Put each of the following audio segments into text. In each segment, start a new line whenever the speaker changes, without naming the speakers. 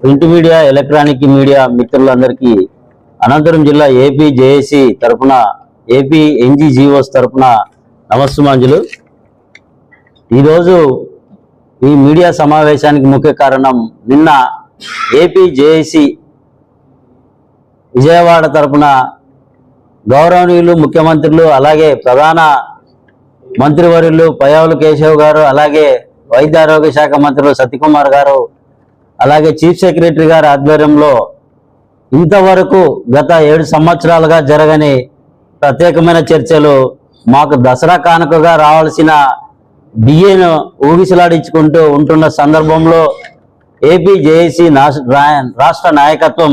Print media electronic media మిత్రులందరికీ అనంతపురం జిల్లా AP JAC తరపున ఏపీ ఎన్జిజిఓస్ తరఫున నమస్సుమాంజులు. ఈరోజు ఈ మీడియా సమావేశానికి ముఖ్య కారణం నిన్న ఏపీ జేఏసి విజయవాడ తరపున గౌరవనీయులు ముఖ్యమంత్రులు అలాగే ప్రధాన మంత్రివర్యులు పయావులు కేశవ్ గారు అలాగే వైద్య ఆరోగ్య శాఖ మంత్రులు సత్యకుమార్ గారు అలాగే చీఫ్ సెక్రటరీ గారి ఆధ్వర్యంలో ఇంతవరకు గత ఏడు సంవత్సరాలుగా జరగని ప్రత్యేకమైన చర్చలు మాకు దసరా కానుకగా రావాల్సిన బియ్యను ఊగిసలాడించుకుంటూ ఉంటున్న సందర్భంలో ఏపీ జేఏసీ రాష్ట్ర నాయకత్వం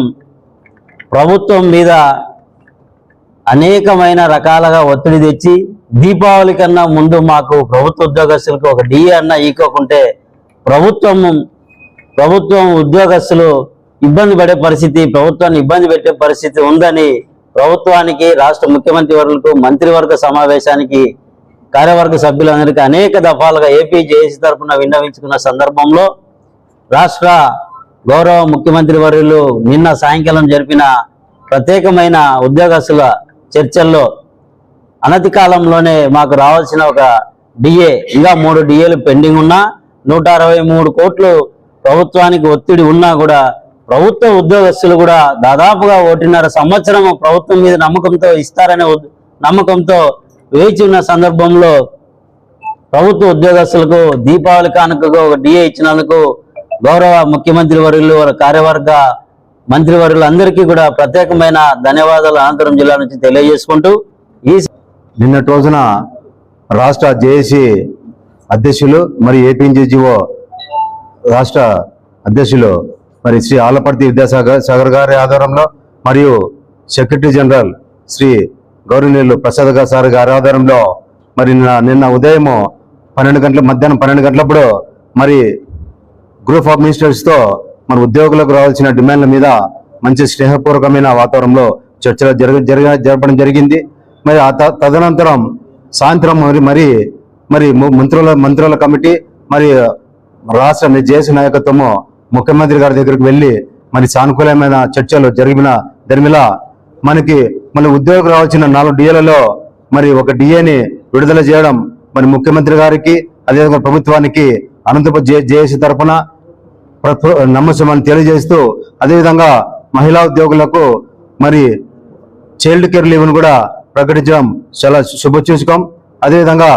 ప్రభుత్వం మీద అనేకమైన రకాలుగా ఒత్తిడి తెచ్చి దీపావళి కన్నా ముందు మాకు ప్రభుత్వ ఉద్యోగస్తులకు ఒక డి అన్న ఈకోకుంటే ప్రభుత్వం ప్రభుత్వం ఉద్యోగస్తులు ఇబ్బంది పడే పరిస్థితి ప్రభుత్వాన్ని ఇబ్బంది పెట్టే పరిస్థితి ఉందని ప్రభుత్వానికి రాష్ట్ర ముఖ్యమంత్రి వర్గులకు మంత్రివర్గ సమావేశానికి కార్యవర్గ సభ్యులందరికీ అనేక దఫాలుగా ఏపీ జేఏసీ తరఫున విన్నవించుకున్న సందర్భంలో రాష్ట్ర గౌరవ ముఖ్యమంత్రి వర్యులు నిన్న సాయంకాలం జరిపిన ప్రత్యేకమైన ఉద్యోగస్తుల చర్చల్లో అనతి కాలంలోనే మాకు రావాల్సిన ఒక డిఏ ఇంకా మూడు డిఏలు పెండింగ్ ఉన్నా నూట అరవై మూడు కోట్లు ప్రభుత్వానికి ఒత్తిడి ఉన్నా కూడా ప్రభుత్వ ఉద్యోగస్తులు కూడా దాదాపుగా ఒకటిన్నర సంవత్సరం ప్రభుత్వం మీద నమ్మకంతో ఇస్తారనే నమ్మకంతో వేచి ఉన్న సందర్భంలో ప్రభుత్వ ఉద్యోగస్తులకు దీపావళి కానుకగా ఒక డిఏ ఇచ్చినందుకు గౌరవ ముఖ్యమంత్రి వర్యులు వాళ్ళ కార్యవర్గ మంత్రి వర్యులందరికీ కూడా ప్రత్యేకమైన ధన్యవాదాలు అనంతరం జిల్లా నుంచి తెలియజేసుకుంటూ ఈ
నిన్నటి రోజున రాష్ట్ర జేఏసీ అధ్యక్షులు మరి ఏపీఎన్జీఓ రాష్ట్ర అధ్యక్షులు మరి శ్రీ ఆలపర్తి విద్యాసాగర్ సాగర్ గారి ఆధారంలో మరియు సెక్రటరీ జనరల్ శ్రీ గౌరవనీయులు ప్రసాద్ సార్ గారి ఆధారంలో మరి నిన్న ఉదయము పన్నెండు గంటల మధ్యాహ్నం పన్నెండు గంటలప్పుడు మరి గ్రూప్ ఆఫ్ మినిస్టర్స్తో మన ఉద్యోగులకు రావాల్సిన డిమాండ్ల మీద మంచి స్నేహపూర్వకమైన వాతావరణంలో చర్చలు జరగ జరగ జరపడం జరిగింది. మరి ఆ త- తదనంతరం సాయంత్రం మరి మరి మరి మంత్రుల మంత్రుల కమిటీ మరి రాష్ట్ర జేసీ నాయకత్వము ముఖ్యమంత్రి గారి దగ్గరికి వెళ్ళి మరి సానుకూలమైన చర్చలు జరిగిన దరిమిలా మనకి మళ్ళీ ఉద్యోగం రావాల్సిన నాలుగు డిఏలలో మరి ఒక డిఏని విడుదల చేయడం మరి ముఖ్యమంత్రి గారికి అదేవిధంగా ప్రభుత్వానికి అనంతపురం జే జేఏసీ తరఫున నమ్మసమని తెలియజేస్తూ అదేవిధంగా మహిళా ఉద్యోగులకు మరి చైల్డ్ కేర్ లీవ్ను కూడా ప్రకటించడం చాలా శుభసూచకం అదేవిధంగా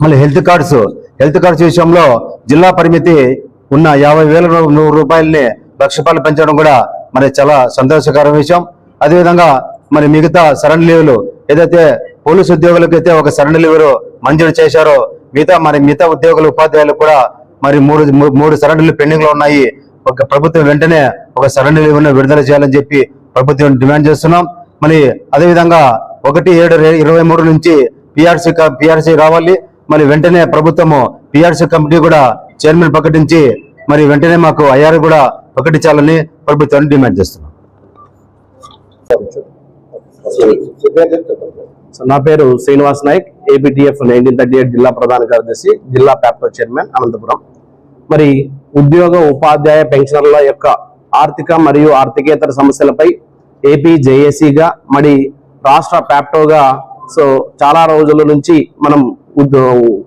మళ్ళీ హెల్త్ కార్డ్స్ హెల్త్ కార్డ్స్ విషయంలో జిల్లా పరిమితి ఉన్న యాభై వేల నూరు రూపాయలని లక్ష రూపాయలు పెంచడం కూడా మరి చాలా సంతోషకర విషయం. అదేవిధంగా మరి మిగతా సరణ్ లీవ్లు ఏదైతే పోలీసు ఉద్యోగులకు అయితే ఒక సరణ లీవ్ మంజూరు చేశారో మిగతా మరి మిగతా ఉద్యోగులు ఉపాధ్యాయులు కూడా మరి మూడు మూడు సరెండర్లు పెండింగ్లో ఉన్నాయి. ఒక ప్రభుత్వం వెంటనే ఒక సరణ్ లీవ్ను విడుదల చేయాలని చెప్పి ప్రభుత్వం డిమాండ్ చేస్తున్నాం. మరి అదేవిధంగా ఒకటి ఏడు ఇరవై మూడు నుంచి పిఆర్సీ పిఆర్సీ రావాలి. మరి వెంటనే ప్రభుత్వము పిఆర్సీ కమిటీ కూడా చైర్మన్ ప్రకటించి మరి వెంటనే మాకు ఐఆర్ కూడా ప్రకటించాలని ప్రభుత్వాన్ని డిమాండ్ చేస్తున్నాం.
నా పేరు Srinivas Nayak. APTF nineteen thirty eight జిల్లా ప్రధాన కార్యదర్శి జిల్లా ప్యాప్టో చైర్మన్ అనంతపురం. మరి ఉద్యోగ ఉపాధ్యాయ పెన్షనర్ల యొక్క ఆర్థిక మరియు ఆర్థికేతర సమస్యలపై ఏపీ జేఏసీగా మరి రాష్ట్ర ప్యాప్టోగా సో చాలా రోజుల నుంచి మనం ఉద్యో-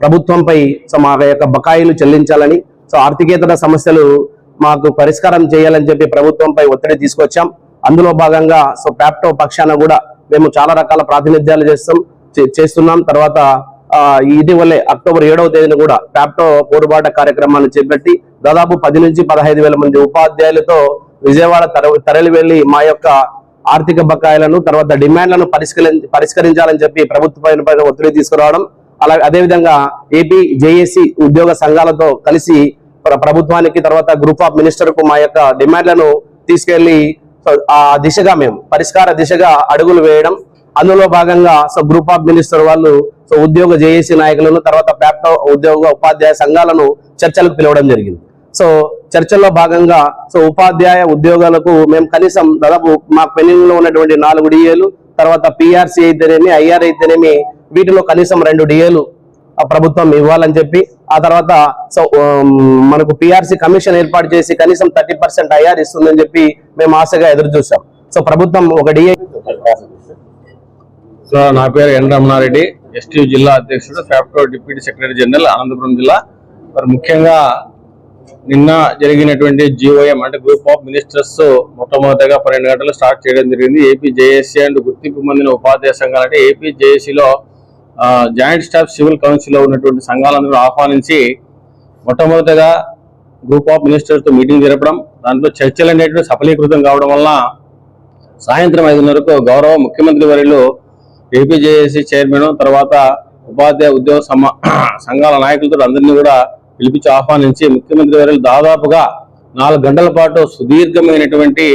ప్రభుత్వంపై సో మా యొక్క బకాయిలు చెల్లించాలని సో ఆర్థికేతర సమస్యలు మాకు పరిష్కారం చేయాలని చెప్పి ప్రభుత్వంపై ఒత్తిడి తీసుకొచ్చాం. అందులో భాగంగా సో ప్యాప్టో పక్షాన కూడా మేము చాలా రకాల ప్రాతినిధ్యాలు చేస్తాం. చేస్తున్నాం. తర్వాత ఆ, ఇటీవలే అక్టోబర్ ఏడవ తేదీన కూడా ప్యాప్టో పోరుబాట కార్యక్రమాన్ని చేపట్టి దాదాపు పది నుంచి పదహైదు వేల మంది ఉపాధ్యాయులతో విజయవాడ తర తరలి వెళ్ళి మా యొక్క ఆర్థిక బకాయిలను తర్వాత డిమాండ్లను పరిష్కరి పరిష్కరించాలని చెప్పి ప్రభుత్వం పైన ఒత్తిడి తీసుకురావడం. అలాగే అదేవిధంగా ఏపీ జేఏసీ ఉద్యోగ సంఘాలతో కలిసి ప్రభుత్వానికి తర్వాత గ్రూప్ ఆఫ్ మినిస్టర్కు మా యొక్క డిమాండ్లను తీసుకెళ్ళి ఆ దిశగా మేము పరిష్కార దిశగా అడుగులు వేయడం. అందులో భాగంగా సో గ్రూప్ ఆఫ్ మినిస్టర్ వాళ్ళు సో ఉద్యోగ జేఏసీ నాయకులను తర్వాత ప్యాప్టో ఉద్యోగ ఉపాధ్యాయ సంఘాలను చర్చలకు పిలవడం జరిగింది. సో చర్చల్లో భాగంగా సో ఉపాధ్యాయ ఉద్యోగాలకు మేము కనీసం దాదాపు మా పెండింగ్లో ఉన్నటువంటి నాలుగు డిఏలు తర్వాత పిఆర్సీ అయితేనేమి ఐఆర్ అయితేనేమి వీటిలో కనీసం రెండు డిఏలు ఆ ప్రభుత్వం ఇవ్వాలని చెప్పి ఆ తర్వాత సో మనకు పిఆర్సీ కమిషన్ ఏర్పాటు చేసి కనీసం థర్టీ పర్సెంట్ ఐఆర్ ఇస్తుందని చెప్పి మేము ఆశగా ఎదురు చూసాం సో ప్రభుత్వం ఒక డిఏ
నా పేరు ఎన్ రమణారెడ్డి. ఎస్టీ జిల్లా అధ్యక్షుడు FAPTO deputy secretary general Anantapuram జిల్లా. మరి ముఖ్యంగా నిన్న జరిగినటువంటి జిఓఎం అంటే గ్రూప్ ఆఫ్ మినిస్టర్స్ మొట్టమొదటిగా పన్నెండు గంటలు స్టార్ట్ చేయడం జరిగింది. ఏపీ జేఏసీ అండ్ గుర్తింపు పొందిన ఉపాధ్యాయ సంఘాలు అంటే ఏపీ జేఏసీలో జాయింట్ స్టాఫ్ సివిల్ కౌన్సిల్లో ఉన్నటువంటి సంఘాలందరూ ఆహ్వానించి మొట్టమొదటిగా గ్రూప్ ఆఫ్ మినిస్టర్స్తో మీటింగ్ జరపడం దాంట్లో చర్చలు అనేటువంటి సఫలీకృతం కావడం వల్ల సాయంత్రం ఐదున్నరకు గౌరవ ముఖ్యమంత్రి వర్యులు ఏపీజేఏసీ చైర్మన్ తర్వాత ఉపాధ్యాయ ఉద్యోగ సంఘాల నాయకులతో అందరినీ కూడా పిలిపించి ఆహ్వానించి ముఖ్యమంత్రి గారు దాదాపుగా నాలుగు గంటల పాటు సుదీర్ఘమైనటువంటి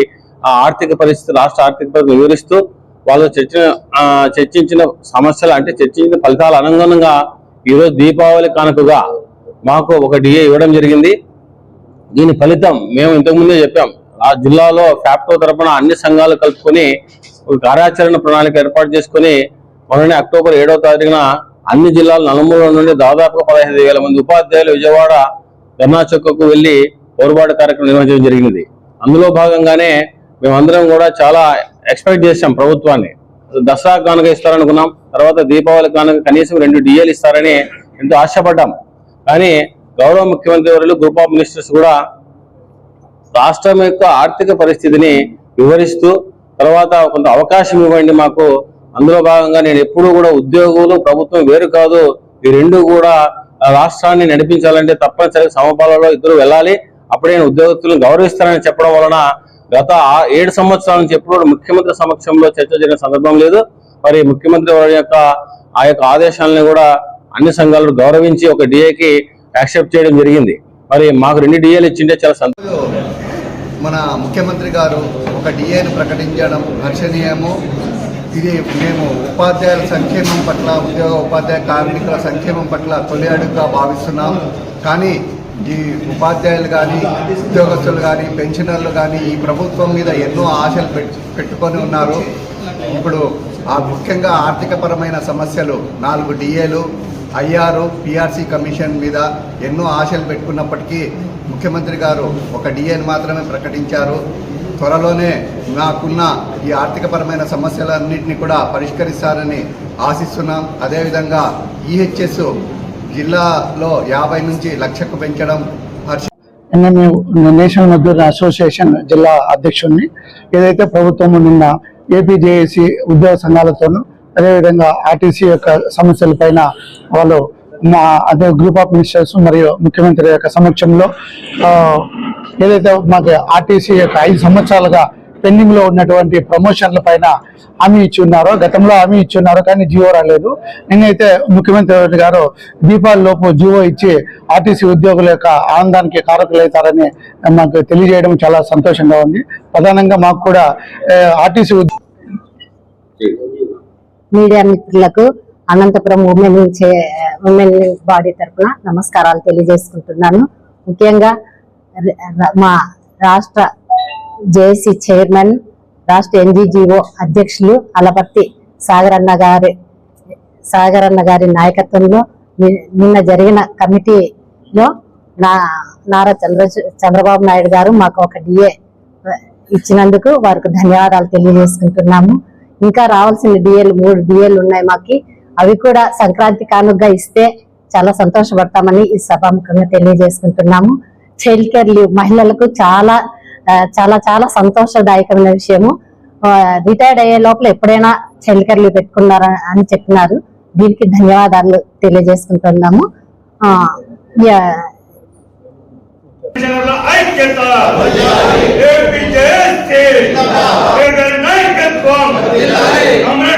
ఆ ఆర్థిక పరిస్థితి రాష్ట్ర ఆర్థిక పరిస్థితి వివరిస్తూ వాళ్ళు చర్చ చర్చించిన సమస్యలు అంటే చర్చించిన ఫలితాల అనుగుణంగా ఈరోజు దీపావళి కానుకగా మాకు ఒక డిఏ ఇవ్వడం జరిగింది. దీని ఫలితం మేము ఇంతకుముందే చెప్పాం. ఆ జిల్లాలో ఫ్యాప్టో తరపున అన్ని సంఘాలు కలుపుకొని ఒక కార్యాచరణ ప్రణాళిక ఏర్పాటు చేసుకొని మొన్ననే అక్టోబర్ ఏడవ తారీఖున అన్ని జిల్లాల నలుమూల నుండి దాదాపుగా పదహైదు వేల మంది ఉపాధ్యాయులు విజయవాడ ధర్నా చౌకకు వెళ్ళి పోరుబాటు కార్యక్రమం నిర్వహించడం జరిగింది. అందులో భాగంగానే మేమందరం కూడా చాలా ఎక్స్పెక్ట్ చేశాం ప్రభుత్వాన్ని. దసరా కానుక ఇస్తారనుకున్నాం. తర్వాత దీపావళి కానుక కనీసం రెండు డిఏలు ఇస్తారని ఎంతో ఆశపడ్డాం. కానీ గౌరవ ముఖ్యమంత్రి వర్యులు గ్రూప్ ఆఫ్ మినిస్టర్స్ కూడా రాష్ట్రం యొక్క ఆర్థిక పరిస్థితిని వివరిస్తూ తర్వాత కొంత అవకాశం ఇవ్వండి మాకు. అందులో భాగంగా నేను ఎప్పుడూ కూడా ఉద్యోగులు ప్రభుత్వం వేరు కాదు. ఈ రెండు కూడా రాష్ట్రాన్ని నడిపించాలంటే తప్పనిసరిగా సమపాలలో ఇద్దరు వెళ్ళాలి. అప్పుడే నేను ఉద్యోగస్తులను గౌరవిస్తానని చెప్పడం వలన గత ఏడు సంవత్సరాల నుంచి ఎప్పుడు ముఖ్యమంత్రి సమక్షంలో చర్చ జరిగిన సందర్భం లేదు. మరి ముఖ్యమంత్రి వారి యొక్క ఆ యొక్క ఆదేశాలను కూడా అన్ని సంఘాలు గౌరవించి ఒక డిఏకి యాక్సెప్ట్ చేయడం జరిగింది. మరి మాకు రెండు డిఏలు ఇచ్చింటే చాలా సంతోషం.
మన ముఖ్యమంత్రి గారు ఒక డిఏను ప్రకటించడం హర్షణీయము. ఇది మేము ఉపాధ్యాయుల సంక్షేమం పట్ల ఉద్యోగ ఉపాధ్యాయ కార్మికుల సంక్షేమం పట్ల తొలి అడుగుగా భావిస్తున్నాం. కానీ ఈ ఉపాధ్యాయులు కానీ ఉద్యోగస్తులు కానీ పెన్షనర్లు కానీ ఈ ప్రభుత్వం మీద ఎన్నో ఆశలు పెట్టుకొని ఉన్నారు. ఇప్పుడు ఆ ముఖ్యంగా ఆర్థికపరమైన సమస్యలు నాలుగు డిఏలు ఐఆర్ఓ పిఆర్సీ కమిషన్ మీద ఎన్నో ఆశలు పెట్టుకున్నప్పటికీ ముఖ్యమంత్రి గారు ఒక డిఏని మాత్రమే ప్రకటించారు. త్వరలోనే నాకున్న ఈ ఆర్థికపరమైన సమస్యలన్నింటినీ కూడా పరిష్కరిస్తారని ఆశిస్తున్నాం. అదేవిధంగా ఈహెచ్ఎస్ జిల్లాలో యాభై నుంచి లక్షకు పెంచడం హర్ష
నేషనల్ మజ్దూర్ అసోసియేషన్ జిల్లా అధ్యక్షుడిని ఏదైతే ప్రభుత్వం నిన్న ఏపీజేఏసీ ఉద్యోగ సంఘాలతోనూ అదేవిధంగా ఆర్టీసీ యొక్క సమస్యలపైన వాళ్ళు మా అదే గ్రూప్ ఆఫ్ మినిస్టర్స్ మరియు ముఖ్యమంత్రి యొక్క సమక్షంలో ఏదైతే మాకు ఆర్టీసీ యొక్క ఐదు సంవత్సరాలుగా పెండింగ్లో ఉన్నటువంటి ప్రమోషన్ల పైన హామీ ఇచ్చి ఉన్నారో గతంలో హామీ ఇచ్చి ఉన్నారో కానీ జియో రాలేదు. నిన్నైతే ముఖ్యమంత్రి గారు దీపావళి లోపు జియో ఇచ్చి ఆర్టీసీ ఉద్యోగుల యొక్క ఆనందానికి కారకులవుతారని మాకు తెలియజేయడం చాలా సంతోషంగా ఉంది. ప్రధానంగా మాకు కూడా ఆర్టీసీ
మీడియా మిత్రులకు అనంతపురం ఉమెన్ ఉమెన్ బాడీ తరఫున నమస్కారాలు తెలియజేసుకుంటున్నాను. ముఖ్యంగా మా రాష్ట్ర జేఏసీ చైర్మన్ రాష్ట్ర ఎన్జిజిఓ అధ్యక్షులు అలపర్తి సాగరన్న గారి సాగరన్న గారి నాయకత్వంలో నిన్న జరిగిన కమిటీలో నా నారా చంద్ర చంద్రబాబు నాయుడు గారు మాకు ఒక డిఏ ఇచ్చినందుకు వారికి ధన్యవాదాలు తెలియజేసుకుంటున్నాము. ఇంకా రావాల్సిన డిఏలు మూడు డిఏలు ఉన్నాయి మాకి. అవి కూడా సంక్రాంతి కానుకగా ఇస్తే చాలా సంతోషపడతామని ఈ సభాముఖంగా తెలియజేసుకుంటున్నాము. చైల్డ్ కేర్ లీవ్ మహిళలకు చాలా చాలా చాలా సంతోషదాయకమైన విషయము. రిటైర్డ్ అయ్యే లోపల ఎప్పుడైనా చైల్డ్ కేర్ లీవ్ పెట్టుకున్నారా అని చెప్పినారు. దీనికి ధన్యవాదాలు తెలియజేసుకుంటున్నాము. యా-
ఐక్యత. قوم